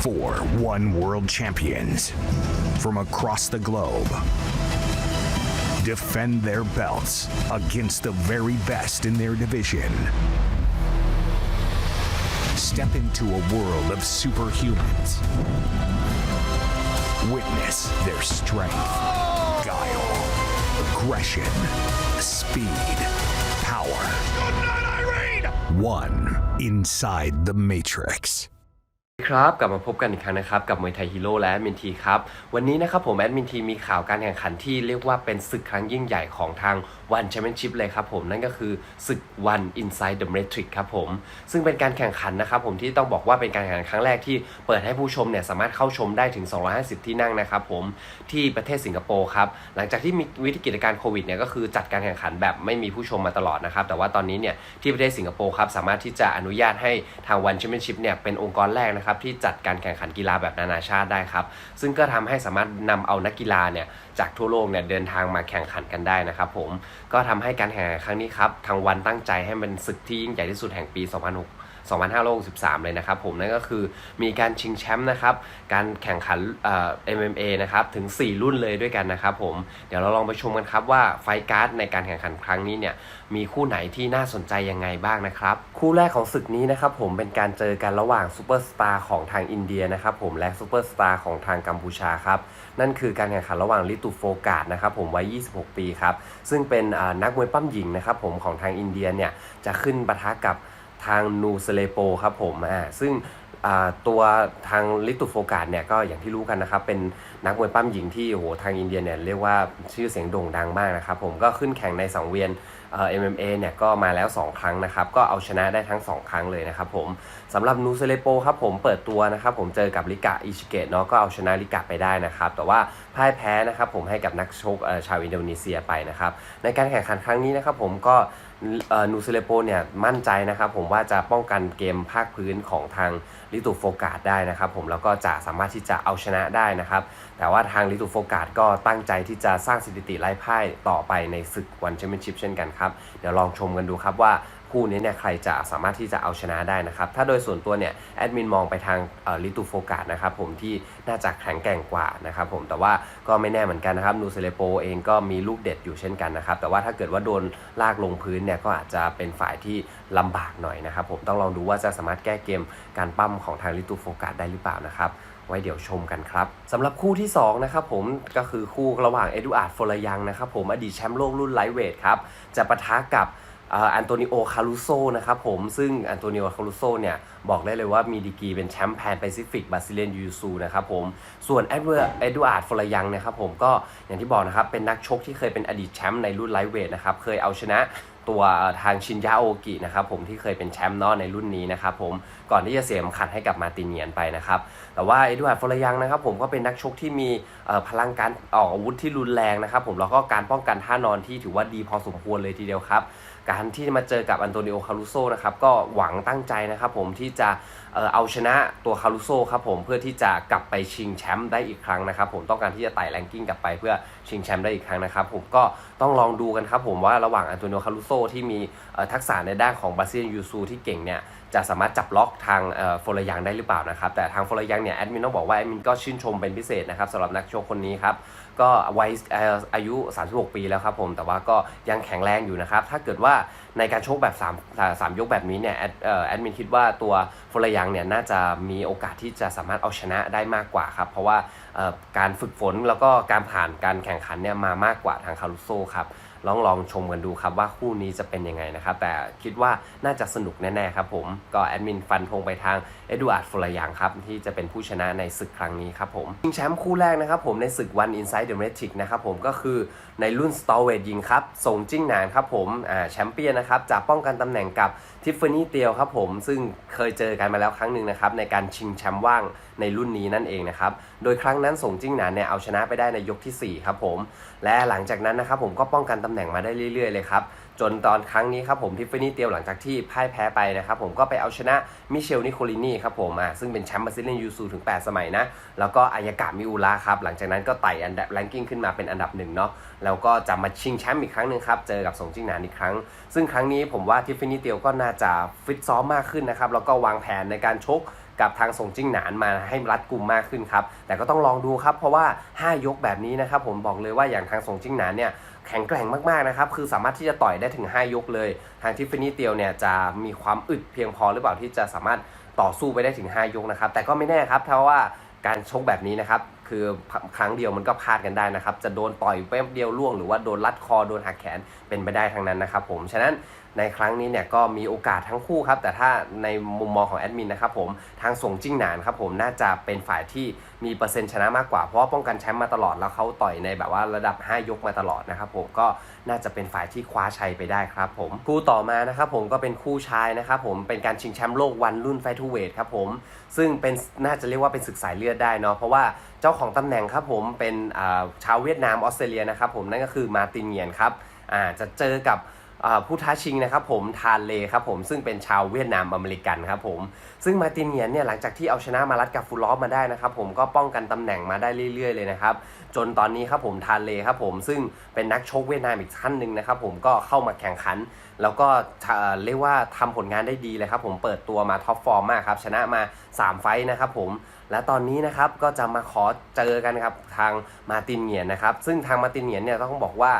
Four one world champions from across the globe defend their belts against the very best in their division. Step into a world of superhumans. Witness their strength, guile, aggression, speed, power. One inside the Matrix. ครับกลับมาพบกันอีกครั้งนะครับกับมวยไทยฮีโร่และมินทีครับวันนี้นะครับผมแอดมินทีมีข่าวการแข่งขันที่เรียกว่าเป็นศึกครั้งยิ่งใหญ่ของทางวันแชมเปี้ยนชิพเลยครับผมนั่นก็คือศึกวัน Inside the Matrix ครับผมซึ่งเป็นการแข่งขันนะครับผมที่ต้องบอกว่าเป็นการแข่งขันครั้งแรกที่เปิดให้ผู้ชมเนี่ยสามารถเข้าชมได้ถึง 250 ที่นั่งนะครับผมที่ประเทศสิงคโปร์ครับหลังจากที่มีวิกฤตการณ์โควิดเนี่ยก็คือจัดการแข่งขันแบบไม่มีผู้ชมมาตลอดนะครับแต่ว่าตอนนี้เนี่ยที่ประเทศสิงคโปร์ครับสามารถที่จะอนุญาตให้ทางวันแชมเปี้ยนชิพเนี่ยเป็นองค์กรแรกนะครับที่จัดการแข่งขันกีฬาแบบนานาชาติได้ครับ ซึ่งก็ทำให้สามารถนำเอานักกีฬาเนี่ยจากทั่วโลกเนี่ยเดินทางมาแข่งขันกันได้นะครับผมก็ทำให้การแข่งขันครั้งนี้ครับทางวันตั้งใจให้มันศึกที่ยิ่งใหญ่ที่สุดแห่งปี 2006 2563 เลยนะครับผมนั่นก็คือมีการชิงแชมป์นะครับ การแข่งขันเอ่อ MMA นะครับถึง 4 รุ่นเลยด้วยกันนะครับผมเดี๋ยวเราลองไปชมกันครับว่าไฟการ์ดในการแข่งขันครั้งนี้เนี่ยมีคู่ไหนที่น่าสนใจยังไงบ้างนะครับ คู่แรกของศึกนี้นะครับผมเป็นการเจอกันระหว่างซูเปอร์สตาร์ของทางอินเดียนะครับผมและซูเปอร์สตาร์ของทางกัมพูชาครับนั่นคือการแข่งขันระหว่างลิตูโฟกาดนะครับผมวัย 26 ปีครับซึ่งเป็นนักมวยปั้มหญิงนะครับผมของทางอินเดียเนี่ยจะขึ้นปะทะกับ ทางนูเซเลโปครับผมอ่าซึ่งตัวทางลิตูโฟกาดเนี่ยก็อย่างที่รู้กันนะครับ เป็นนักมวยปั้มหญิงที่โหทางอินเดียเนี่ยเรียกว่าชื่อเสียงโด่งดังมากนะครับผมก็ขึ้นแข่งในสังเวียนเอ่อ MMA เนี่ยก็มาแล้ว 2 ครั้งนะครับ ก็เอาชนะได้ทั้ง 2 ครั้งเลยนะครับผมสำหรับนูเซเลโปครับผมเปิดตัวนะครับผมเจอกับลิกะอิชิเกะเนาะก็เอาชนะลิกะไปได้นะครับ แต่ว่าพ่ายแพ้นะครับผมให้กับนักชกชาวอินโดนีเซียไปนะครับในการแข่งขันครั้งนี้นะครับผมก็ นูเซเลโปเนี่ยมั่นใจนะครับผมว่าจะป้องกันเกมภาคพื้นของทางลิตูโฟกาดได้นะครับผมแล้วก็จะสามารถที่จะเอาชนะได้นะครับ แต่ว่าทางลิตูโฟกาดก็ตั้งใจที่จะสร้างสถิติไล่พ่ายต่อไปในศึกวันแชมเปี้ยนชิพเช่นกันครับ เดี๋ยวลองชมกันดูครับว่า คู่นี้เนี่ยใครจะสามารถที่จะเอาชนะได้นะครับ ถ้าโดยส่วนตัวเนี่ยแอดมินมองไปทางลิตูโฟกาดนะครับผมที่น่าจะแข็งแกร่งกว่านะครับผมแต่ว่าก็ไม่แน่เหมือนกันนะครับนูเซเลโปเองก็มีลูกเด็ดอยู่เช่นกันนะครับแต่ว่าถ้าเกิดว่าโดนลากลงพื้นเนี่ยก็อาจจะเป็นฝ่ายที่ลำบากหน่อยนะครับผมต้องลองดูว่าจะสามารถแก้เกมการปั้มของทางลิตูโฟกาดได้หรือเปล่านะครับไว้เดี๋ยวชมกันครับสำหรับคู่ที่2นะครับผมก็คือคู่ระหว่างเอ็ดูอาร์ดโฟลายังนะครับผมอดีตแชมป์โลกรุ่นไลท์เวทครับจะปะทะกับ อันโตนิโอ คารุโซนะครับผม ซึ่งอันโตนิโอ คารุโซเนี่ย บอกได้เลยว่ามีดีกรีเป็นแชมป์แพนแปซิฟิกบาซิเลียนยูซูนะครับผม ส่วนเอ็ดเวอร์เอ็ดวาร์ดฟลายังนะครับผมก็อย่างที่บอกนะครับ เป็นนักชกที่เคยเป็นอดีตแชมป์ในรุ่นไลท์เวทนะครับ เคยเอาชนะ ตัวทางชินยาโอกินะครับผมที่เคยเป็นแชมป์เนาะในรุ่นนี้นะครับผมก่อนที่จะเสียมขัดให้กับมาติเนียนไปนะครับแต่ว่าเอ็ดวาร์ดฟลายังนะครับผมก็เป็นนักชกที่มีพลังการออกอาวุธที่รุนแรงนะครับผมแล้วก็การป้องกันท่านอนที่ถือว่าดีพอสมควรเลยทีเดียวครับการที่มาเจอกับอันโตนิโอคารุโซนะครับก็หวังตั้งใจนะครับผมที่จะเอ่อเอาชนะตัวคารุโซครับผมเพื่อที่จะกลับไปชิงแชมป์ได้อีกครั้งนะครับผมต้องการที่จะไต่แรงกิ้งกลับไปเพื่อชิงแชมป์ได้อีกครั้งนะครับผมก็ต้องลองดูกันครับผมว่าระหว่างอันโตนิโอคารุโซที่มีทักษะในด้านของบาซิลยูซูที่เก่งเนี่ยจะสามารถจับล็อกทางเอ่อโฟลยังได้หรือเปล่านะครับ แต่ทางโฟลยังเนี่ยแอดมินต้องบอกว่าแอดมินก็ชื่นชมเป็นพิเศษนะครับสำหรับนักชกคนนี้ครับก็วัยอายุ 36 ปีแล้วครับผม แต่ว่าก็ยังแข็งแรงอยู่นะครับ ถ้าเกิดว่าในการชกแบบ3 3ยกแบบนี้เนี่ยแอดแอดมินคิดว่าตัวฟลยังเนี่ยน่าจะมีโอกาสที่จะสามารถเอาชนะได้มากกว่าครับ เพราะว่าการฝึกฝนแล้วก็การผ่านการแข่งขันเนี่ยมามากกว่าทางคารุโซครับ ลองลองชมกันดูครับว่าคู่นี้จะเป็นยังไงนะครับ แต่คิดว่าน่าจะสนุกแน่ๆครับผมก็แอดมินฟันธงไปทางเอ็ดวาร์ดฟลยังครับที่จะเป็นผู้ชนะในศึกครั้งนี้ครับผมชิงแชมป์คู่แรกนะครับผมในศึกวันอินไซด์เดอะเมทริกนะครับผมก็คือในรุ่น s t o r w e i g h t ยิงครับส่งจิ้งหนานครับผมแชมเปี้ยนนะครับจะป้องกันตำแหน่งกับ ทิฟฟานี่เตียวครับผมซึ่งเคยเจอกันมาแล้วครั้งหนึ่งนะครับในการชิงแชมป์ว่างในรุ่นนี้นั่นเองนะครับโดยครั้งนั้นส่งจิ้งหนานเนี่ยเอาชนะไปได้ในยกทีสี่ 4 ครับผม และหลังจากนั้นนะครับผมก็ป้องกันตำแหน่งมาได้เรื่อยๆเลยครับ จนตอนครั้งนี้ครับผมทิฟฟานี่เตียวหลังจากที่พ่ายแพ้ไปนะครับผมก็ไปเอาชนะมิเชลนิโคลินีครับผมอ่าซึ่งเป็นแชมป์บาซิเลียนยูซูถึง 8 สมัยนะ แล้วก็อายากามิอุระครับหลังจากนั้นก็ไต่อันดับแรงกิ้งขึ้นมาเป็นอันดับหนึ่งเนาะแล้วก็จะมาชิงแชมป์อีกครั้งหนึ่งครับเจอกับสงจิ้งหนานอีกครั้ง ซึ่งครั้งนี้ผมว่าทิฟฟานี่เตียวก็น่าจะฟิตซ้อมมากขึ้นนะครับแล้วก็วางแผนในการชกกับทางส่งจิ้งหนานมาให้รัดกลุ่มมากขึ้นครับ แต่ก็ต้องลองดูครับ เพราะว่า 5 ยกแบบนี้นะครับผมบอกเลยว่าอย่างทางส่งจิ้งหนานเนี่ย แข็งแกร่งมากๆนะครับ คือสามารถที่จะต่อยได้ถึง 5 ยกเลย ทางทิฟฟานี่เตียวเนี่ยจะมีความอึดเพียงพอหรือเปล่าที่จะสามารถต่อสู้ไปได้ถึง 5 ยกนะครับ แต่ก็ไม่แน่ครับเพราะว่าการชกแบบนี้นะครับ คือครั้งเดียวมันก็พลาดกันได้นะครับ จะโดนต่อยแป๊บเดียวล่วงหรือว่าโดนรัดคอโดนหักแขนเป็นไปได้ทั้งนั้นนะครับผม ฉะนั้นในครั้งนี้เนี่ยก็มีโอกาสทั้งคู่ครับ แต่ถ้าในมุมมองของแอดมินนะครับผมทางส่งจิ้งหนานครับผมน่าจะเป็นฝ่ายที่มีเปอร์เซ็นต์ชนะมากกว่า เพราะป้องกันแชมป์มาตลอดแล้วเขาต่อยในแบบว่าระดับ 5 ยกมาตลอดนะครับผมก็น่าจะเป็นฝ่ายที่คว้าชัยไปได้ครับผมคู่ต่อมานะครับผมก็เป็นคู่ชายนะครับผมเป็นการชิงแชมป์โลกวันรุ่นไฟทูเวทครับผมซึ่งเป็นน่าจะเรียกว่าเป็นศึกสายเลือดได้เนาะเพราะว่าเจ้าของตำแหน่งครับผมเป็นาชาวเวียดนามออสเตรเลียนะครับผมนั่นก็คือมาตินเงียนครับอ่าจะเจอกับ ผู้ท้าชิงนะครับผมทานเลครับผมซึ่งเป็นชาวเวียดนามอเมริกันครับผมซึ่งมาตินเนียนเนี่ยหลังจากที่เอาชนะมารัดกับฟูลอฟมาได้นะครับผมก็ป้องกันตำแหน่งมาได้เรื่อย ๆ เลยนะครับ จนตอนนี้ครับผมทานเลครับผมซึ่งเป็นนักชกเวียดนามอีกท่านหนึ่งนะครับผมก็เข้ามาแข่งขัน แล้วก็เรียกว่าทำผลงานได้ดีเลยครับผมเปิดตัวมาท็อปฟอร์มมากครับชนะมา 3 ไฟต์นะครับผมและตอนนี้นะครับก็จะมาขอเจอกันครับทางมาตินเงียนนะครับซึ่งทางมาตินเงียนเนี่ยต้องบอกว่า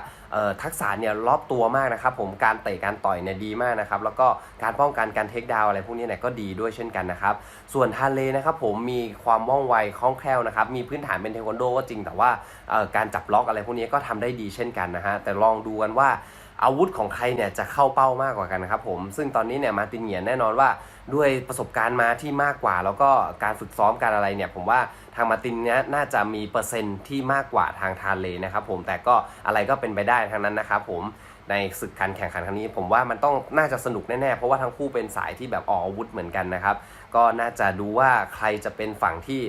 ทักษะเนี่ยรอบตัวมากนะครับผมการเตะการต่อยเนี่ยดีมากนะครับแล้วก็การป้องกันการเทคดาวอะไรพวกนี้เนี่ยก็ดีด้วยเช่นกันนะครับ ส่วนทาเลนะครับผมมีความว่องไวคล่องแคล่วนะครับ มีพื้นฐานเป็นเทควันโดก็จริงแต่ว่าการจับล็อกอะไรพวกนี้ก็ทำได้ดีเช่นกันนะฮะแต่ลองดูกันว่าอาวุธของใครเนี่ยจะเข้าเป้ามากกว่ากันนะครับผมซึ่งตอนนี้เนี่ยมาตินเงียนแน่นอนว่าด้วยประสบการณ์มาที่มากกว่า แล้วก็การฝึกซ้อมการอะไรเนี่ย ผมว่าทางมาตินเนี่ยน่าจะมีเปอร์เซ็นต์ที่มากกว่าทางทานเลนะครับผมแต่ก็อะไรก็เป็นไปได้ทั้งนั้นนะครับผม ในศึกการแข่งขันครั้งนี้ ผมว่ามันต้องน่าจะสนุกแน่ๆ เพราะว่าทั้งคู่เป็นสายที่แบบออกอาวุธเหมือนกันนะครับ ก็น่าจะดูว่าใครจะเป็นฝั่งที่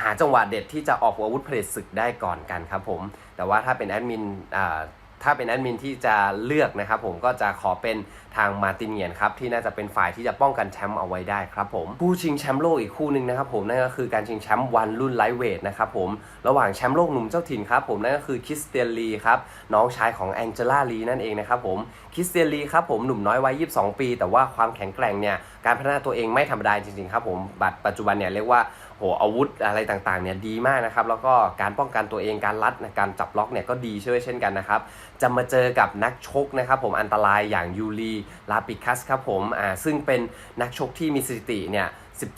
หาจังหวะเด็ดที่จะออกอาวุธเผด็จศึกได้ก่อนกันครับผม แต่ว่าถ้าเป็นแอดมินอ่า ถ้าเป็นแอดมินที่จะเลือกนะครับผมก็จะขอเป็นทางมาตินเงียนครับที่น่าจะเป็นฝ่ายที่จะป้องกันแชมป์เอาไว้ได้ครับผมผู้ชิงแชมป์โลกอีกคู่หนึ่งนะครับผมนั่นก็คือการชิงแชมป์วันรุ่นไลท์เวทนะครับผมระหว่างแชมป์โลกหนุ่มเจ้าถิ่นครับผมนั่นก็คือคริสเตียนลีครับน้องชายของแองเจล่าลีนั่นเองนะครับผมคริสเตียนลีครับผมหนุ่มน้อยวัย22 ปี แต่ว่าความแข็งแกร่งเนี่ยการพัฒนาตัวเองไม่ธรรมดาจริงๆครับผมบัดปัจจุบันเนี่ยเรียกว่า โหอาวุธอะไรต่างๆเนี่ยดีมากนะครับ แล้วก็การป้องกันตัวเองการรัดนะการจับล็อกเนี่ยก็ดีช่วยเช่นกันนะครับ จะมาเจอกับนักชกนะครับผมอันตรายอย่างยูรีลาปิคัสครับผมอ่าซึ่งเป็นนักชกที่มีสถิติเนี่ย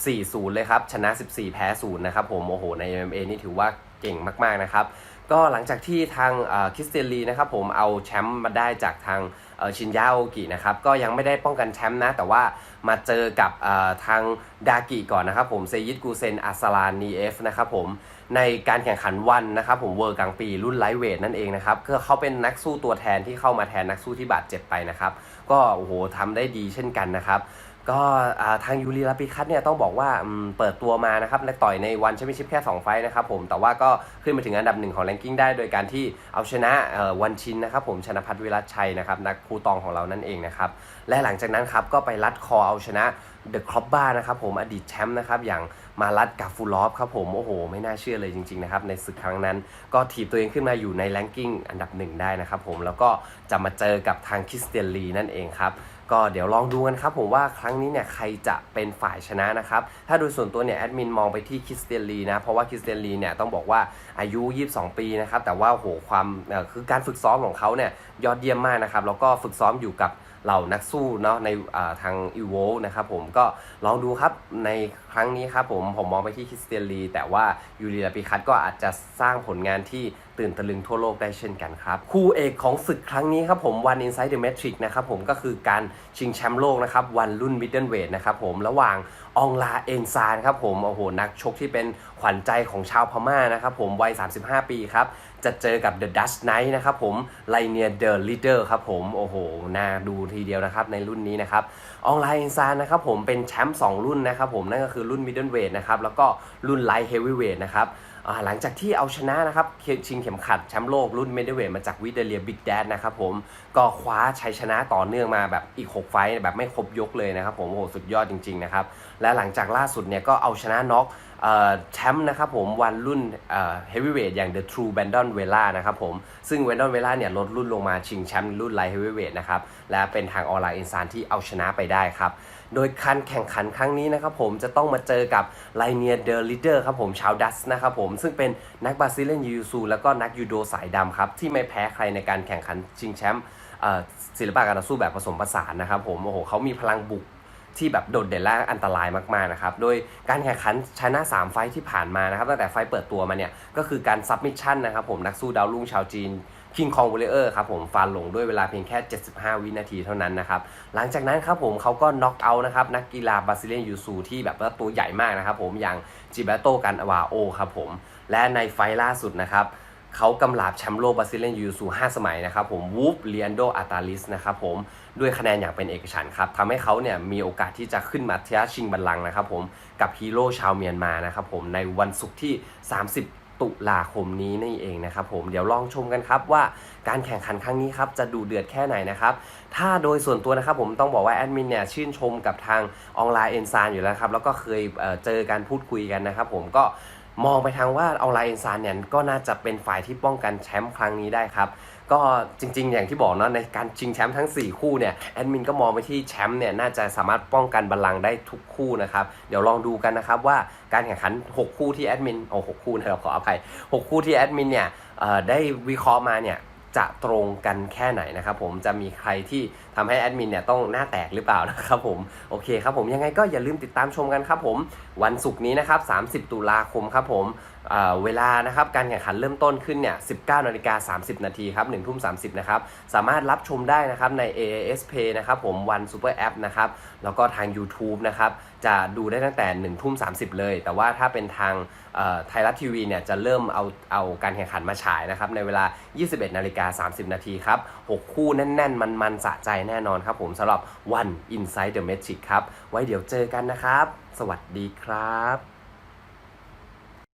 14-0 เลยครับ ชนะ 14 แพ้ 0 นะครับผม โอ้โห ใน MMA นี่ถือว่าเก่งมาก ๆ นะครับ ก็หลังจากที่ทางคริสเตียนลีนะครับผมเอาแชมป์มาได้จากทาง ชินยาโอกินะครับก็ยังไม่ได้ป้องกันแชมป์นะ แต่ว่ามาเจอกับทางดากิก่อนนะครับผมเซยิดกูเซนอัสลานนีเอฟนะครับผมในการแข่งขันวันนะครับผมเวอร์กลางปีรุ่นไลท์เวทนั่นเองนะครับก็เขาเป็นนักสู้ตัวแทนที่เข้ามาแทนนักสู้ที่บาดเจ็บไปนะครับ ก็โอ้โหทำได้ดีเช่นกันนะครับ ก็ทางยูรีลาปิคัตเนี่ยต้องบอกว่าเปิดตัวมานะครับและต่อยในวันแชมเปี้ยนชิพแค่ 2 ไฟนะครับผมแต่ว่าก็ขึ้นมาถึงอันดับหนึ่งของแรงกิ้งได้ โดยการที่เอาชนะวันชินนะครับผมชนะพัฒนวิรัตชัยนะครับนักครูตองของเรานั่นเองนะครับและหลังจากนั้นครับก็ไปรัดคอเอาชนะ เดอะครอปบ้านะครับผมอดีตแชมป์นะครับอย่างมารัดกาฟูลอฟครับผมโอ้โห ไม่น่าเชื่อเลยจริงๆนะครับในศึกครั้งนั้นก็ถีบตัวเองขึ้นมาอยู่ในแรงกิ้งอันดับหนึ่งได้นะครับผมแล้วก็จะมาเจอกับทางคริสเตียนลีนั่นเองครับก็เดี๋ยวลองดูกันครับผมว่าครั้งนี้เนี่ยใครจะเป็นฝ่ายชนะนะครับถ้าโดยส่วนตัวเนี่ยแอดมินมองไปที่คริสเตียนลีนะเพราะว่าคริสเตียนลีเนี่ยต้องบอกว่าอายุ 22 ปีนะครับแต่ว่าโหความคือการฝึกซ้อมของเขาเนี่ยยอดเยี่ยมมากนะครับแล้วก็ฝึกซ้อมอยู่กับ เหล่านักสู้เนาะในทางอีโวนะครับผมก็ลองดูครับในครั้งนี้ครับผมผมมองไปที่คริสเตียนลีแต่ว่ายูริลาปิคัตก็อาจจะสร้างผลงานที่ตื่นตะลึงทั่วโลกได้เช่นกันครับ คู่เอกของศึกครั้งนี้ครับผมวัน Inside the Matrix นะครับผมก็คือการชิงแชมป์โลกนะครับวันรุ่นมิดเดิลเวทนะครับผมระหว่างอองลาเอนซานครับผมโอ้โหนักชกที่เป็นขวัญใจของชาวพม่านะครับผมวัย 35 ปีครับ จะเจอกับ The Dutch Knight นะครับผมไลเนียเดอร์ลีเดอร์ครับผมโอ้โหน่าดูทีเดียวนะครับในรุ่นนี้นะครับอองไลน์อินซานนะครับผมเป็นแชมป์2รุ่นนะครับผมนั่นก็คือรุ่นมิดเดิลเวทนะครับแล้วก็รุ่นไลท์เฮฟวีเวทนะครับหลังจากที่เอาชนะนะครับชิงเข็มขัดแชมป์โลกรุ่นมิดเดิลเวทมาจากวิเดเลียบิ๊กแดดนะครับผมก็คว้าชัยชนะต่อเนื่องมาแบบอีก 6 ไฟต์แบบไม่ครบยกเลยนะครับผมโอ้โหสุดยอดจริงๆนะครับและหลังจากล่าสุดเนี่ยก็เอาชนะน็อก แชมป์นะครับผมวันรุ่นเฮฟวีเวทอย่าง The True b a n d o n Vela นะครับผมซึ่ง b a n d o n Vela เนี่ยลดรุ่นลงมาชิงแชมป์รุ่นไลท์เฮฟวีเวทนะครับและเป็นทางออนไลน์อินซานที่เอาชนะไปได้ครับโดยการแข่งขันครั้งนี้นะครับผมจะต้องมาเจอกับไลเนียเดอร์ลิเดอร์ครับผมชาวดัสนะครับผมซึ่งเป็นนักบราซิเลียนยูซูแล้วก็นักยูโดสายดำครับที่ไม่แพ้ใครในการแข่งขันชิงแชมป์ศิลปะการต่อสู้แบบผสมผสานนะครับผมโอ้โหเขามีพลังบุก ที่แบบโดดเด่นและอันตรายมากๆนะครับ โดยการแข่งขันชนะ3ไฟที่ผ่านมานะครับตั้งแต่ไฟเปิดตัวมาเนี่ยก็คือการซับมิชชั่นนะครับผมนักสู้ดาวรุ่งชาวจีนคิงคองวอลเลอร์ครับผมฟานหลงด้วยเวลาเพียงแค่ 75 วินาทีเท่านั้นนะครับ หลังจากนั้นครับผมเขาก็น็อกเอาท์นะครับนักกีฬาบราซิเลียนยูซูที่แบบว่าตัวใหญ่มากนะครับผมอย่างจิเบโตกันอวาโอครับผมและในไฟล่าสุดนะครับ เขากำลาบแชมป์โลกบราซิเลียนยูซู5สมัยนะครับผมวูฟเลียนโดอาตาลิสนะครับผมด้วยคะแนนอย่างเป็นเอกฉันท์ครับทำให้เขาเนี่ยมีโอกาสที่จะขึ้นมาท้าชิงบัลลังก์นะครับผมกับฮีโร่ชาวเมียนมานะครับผมในวันศุกร์ที่ 30ตุลาคมนี้นี่เองนะครับผมเดี๋ยวลองชมกันครับว่าการแข่งขันครั้งนี้ครับจะดูเดือดแค่ไหนนะครับถ้าโดยส่วนตัวนะครับผมต้องบอกว่าแอดมินเนี่ยชื่นชมกับทางออนไลน์เอนซานอยู่แล้วครับแล้วก็เคยเจอการพูดคุยกันนะครับผมก็ มองไปทางว่าออนไลน์เอนซานเนี่ยก็น่าจะเป็นฝ่ายที่ป้องกันแชมป์ครั้งนี้ได้ครับ ก็จริง ๆ อย่างที่บอกเนาะในการชิงแชมป์ทั้ง 4 คู่เนี่ยแอดมินก็มองไปที่แชมป์เนี่ยน่าจะสามารถป้องกันบัลลังก์ได้ทุกคู่นะครับ เดี๋ยวลองดูกันนะครับว่าการแข่งขัน 6 คู่ที่แอดมินโอ้หกคู่นะเราขออภัย 6 คู่ที่แอดมินเนี่ยได้วิเคราะห์มาเนี่ย จะตรงกันแค่ไหนนะครับผมจะมีใครที่ทำให้แอดมินเนี่ยต้องหน้าแตกหรือเปล่านะครับผมโอเคครับผมยังไงก็อย่าลืมติดตามชมกันครับผมวันศุกร์นี้นะครับ 30 ตุลาคมครับผม เเวลานะครับการแข่งขันเริ่มต้นขึ้นเนี่ย 19นาฬิกา30 นาทีครับ1ทุ่ม 30 นะครับ สามารถรับชมได้นะครับใน AAS Pay นะครับผมวันซูเปอร์แอปนะครับ แล้วก็ทาง YouTube นะครับ จะดูได้ตั้งแต่1ทุ่ม 30 เลย แต่ว่าถ้าเป็นทางไทยรัฐทีวีเนี่ยจะเริ่มเอาเอาการแข่งขันมาฉายนะครับในเวลา 21นาฬิกา30 นาทีครับ 6 คู่แน่น ๆ มันๆ สะใจแน่นอนครับผมสำหรับ One Inside the Magic ครับ ไว้เดี๋ยวเจอกันนะครับ สวัสดีครับ